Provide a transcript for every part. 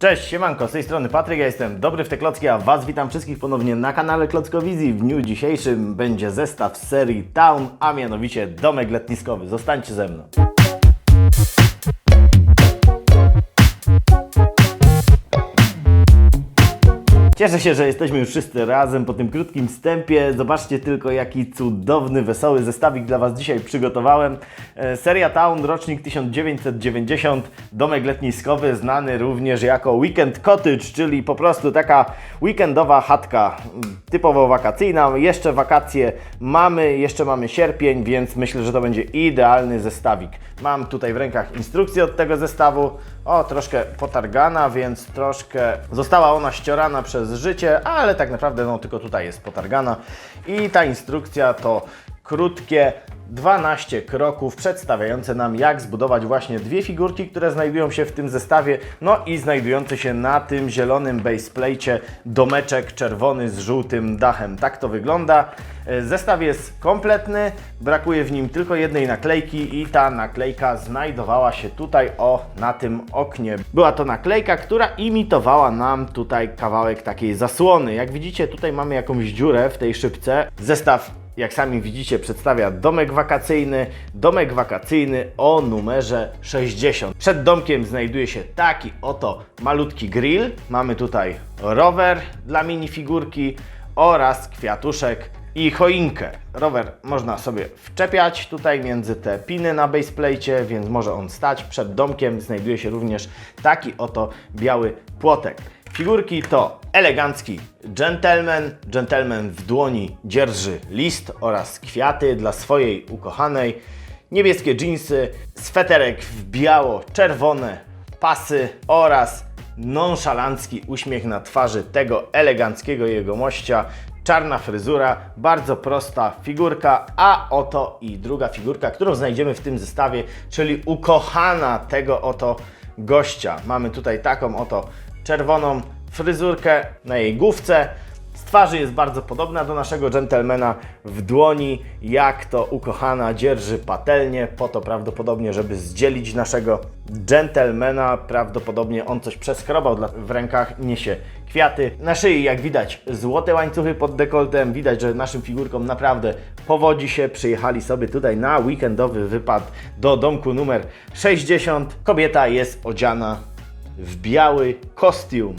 Cześć, siemanko, z tej strony Patryk, ja jestem Dobry w te klocki, a Was witam wszystkich ponownie na kanale Klockowizji. W dniu dzisiejszym będzie zestaw serii Town, a mianowicie domek letniskowy. Zostańcie ze mną. Cieszę się, że jesteśmy już wszyscy razem po tym krótkim wstępie. Zobaczcie tylko, jaki cudowny, wesoły zestawik dla Was dzisiaj przygotowałem. E, Seria Town, rocznik 1990, domek letniskowy, znany również jako Weekend Cottage, czyli po prostu taka weekendowa chatka, typowo wakacyjna. Jeszcze wakacje mamy, jeszcze mamy sierpień, więc myślę, że to będzie idealny zestawik. Mam tutaj w rękach instrukcję od tego zestawu. O, troszkę potargana, więc troszkę została ona ściorana przez życie, ale tak naprawdę no tylko tutaj jest potargana. I ta instrukcja to krótkie 12 kroków przedstawiające nam jak zbudować właśnie dwie figurki, które znajdują się w tym zestawie, no i znajdujący się na tym zielonym baseplate'cie domeczek czerwony z żółtym dachem. Tak to wygląda. E, Zestaw jest kompletny, brakuje w nim tylko jednej naklejki i ta naklejka znajdowała się tutaj, o, na tym oknie. Była to naklejka, która imitowała nam tutaj kawałek takiej zasłony. Jak widzicie, tutaj mamy jakąś dziurę w tej szybce. Zestaw jak sami widzicie, przedstawia domek wakacyjny. Domek wakacyjny o numerze 60. Przed domkiem znajduje się taki oto malutki grill. Mamy tutaj rower dla minifigurki oraz kwiatuszek i choinkę. Rower można sobie wczepiać tutaj między te piny na baseplate, więc może on stać. Przed domkiem znajduje się również taki oto biały płotek. Figurki to elegancki gentleman. Gentleman w dłoni dzierży list oraz kwiaty dla swojej ukochanej. Niebieskie dżinsy, sweterek w biało-czerwone pasy oraz nonszalancki uśmiech na twarzy tego eleganckiego jegomościa. Czarna fryzura, bardzo prosta figurka, a oto i druga figurka, którą znajdziemy w tym zestawie, czyli ukochana tego oto gościa. Mamy tutaj taką oto czerwoną fryzurkę na jej główce. Z twarzy jest bardzo podobna do naszego dżentelmena w dłoni, jak to ukochana dzierży patelnię, po to prawdopodobnie, żeby zdzielić naszego dżentelmena. Prawdopodobnie on coś przeskrobał, w rękach niesie kwiaty. Na szyi, jak widać, złote łańcuchy pod dekoltem. Widać, że naszym figurkom naprawdę powodzi się. Przyjechali sobie tutaj na weekendowy wypad do domku numer 60. Kobieta jest odziana w biały kostium.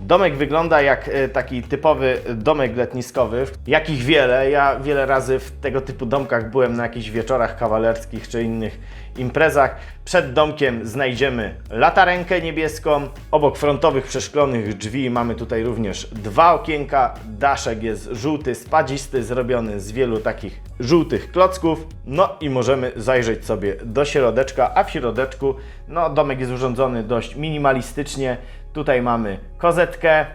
Domek wygląda jak e, taki typowy domek letniskowy, jakich wiele. Ja wiele razy w tego typu domkach byłem na jakichś wieczorach kawalerskich czy innych imprezach. Przed domkiem znajdziemy latarenkę niebieską. Obok frontowych przeszklonych drzwi mamy tutaj również dwa okienka. Daszek jest żółty, spadzisty, zrobiony z wielu takich żółtych klocków. No i możemy zajrzeć sobie do środeczka, a w środeczku no, domek jest urządzony dość minimalistycznie. Tutaj mamy kozetkę,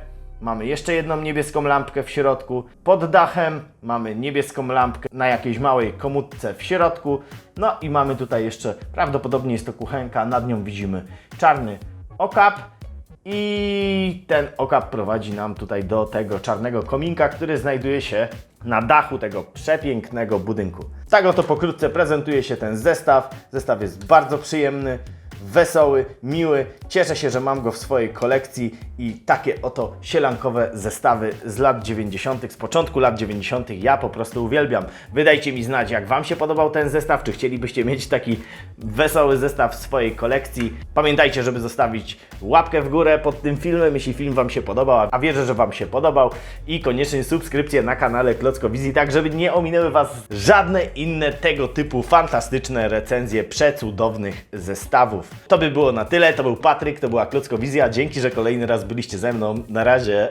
mamy jeszcze jedną niebieską lampkę w środku. Pod dachem mamy niebieską lampkę na jakiejś małej komutce w środku. No i mamy tutaj jeszcze, prawdopodobnie jest to kuchenka, nad nią widzimy czarny okap. I ten okap prowadzi nam tutaj do tego czarnego kominka, który znajduje się na dachu tego przepięknego budynku. Tak oto pokrótce prezentuje się ten zestaw. Zestaw jest bardzo przyjemny, wesoły, miły. Cieszę się, że mam go w swojej kolekcji i takie oto sielankowe zestawy z lat 90., z początku lat 90. ja po prostu uwielbiam. Wydajcie mi znać, jak Wam się podobał ten zestaw, czy chcielibyście mieć taki wesoły zestaw w swojej kolekcji. Pamiętajcie, żeby zostawić łapkę w górę pod tym filmem, jeśli film Wam się podobał, a wierzę, że Wam się podobał i koniecznie subskrypcję na kanale Klockowizji, tak żeby nie ominęły Was żadne inne tego typu fantastyczne recenzje przecudownych zestawów. To by było na tyle, to był Patryk, to była Klockowizja, dzięki, że kolejny raz byliście ze mną, na razie.